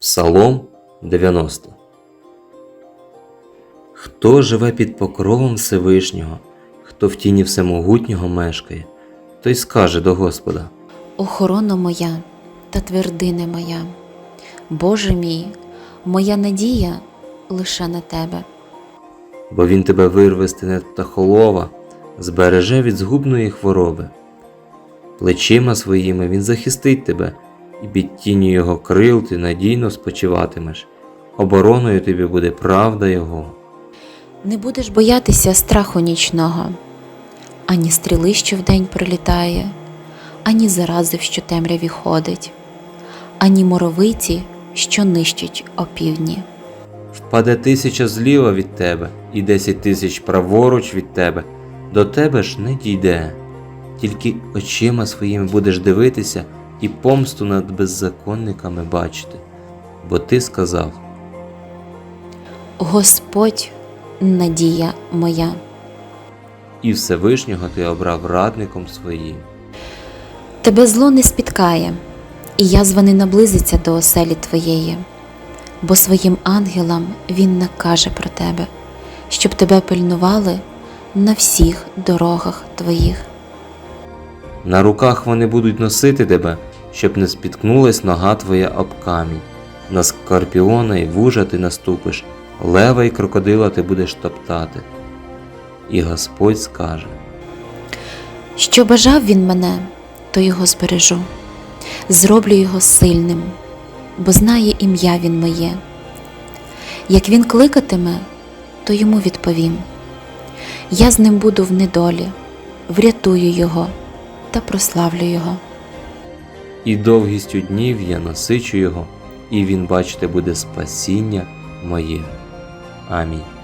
Псалом 90 Хто живе під покровом Всевишнього, хто в тіні Всемогутнього мешкає, той скаже до Господа: Охорона моя та твердине моя, Боже мій, моя надія лише на тебе. бо він тебе вирве з тенет птахолова, збереже від згубної хвороби. Плечима своїми він захистить тебе, і під тінню його крил ти надійно спочиватимеш. Обороною тобі буде правда Його. Не будеш боятися страху нічного, ані стріли, що вдень прилітає, ані зарази, що темряві ходить, ані моровиці, що нищить опівдні. Впаде тисяча зліва від тебе, і десять тисяч праворуч від тебе, до тебе ж не дійде. Тільки очима своїми будеш дивитися і помсту над беззаконниками бачити. Бо ти сказав: Господь надія моя. і Всевишнього ти обрав радником своїм. Тебе зло не спіткає, і язва не наблизиться до оселі твоєї, бо своїм ангелам він накаже про тебе, щоб тебе пильнували на всіх дорогах твоїх. На руках вони будуть носити тебе, щоб не спіткнулась нога твоя об камінь. На скорпіона і вужа ти наступиш, лева і крокодила ти будеш топтати. І Господь скаже. Що бажав він мене, то його збережу, зроблю його сильним, бо знає ім'я він моє. Як він кликатиме, то йому відповім. Я з ним буду в недолі, врятую його та прославлю його. І довгістю днів я насичу його, і він бачити буде спасіння моє. Амінь.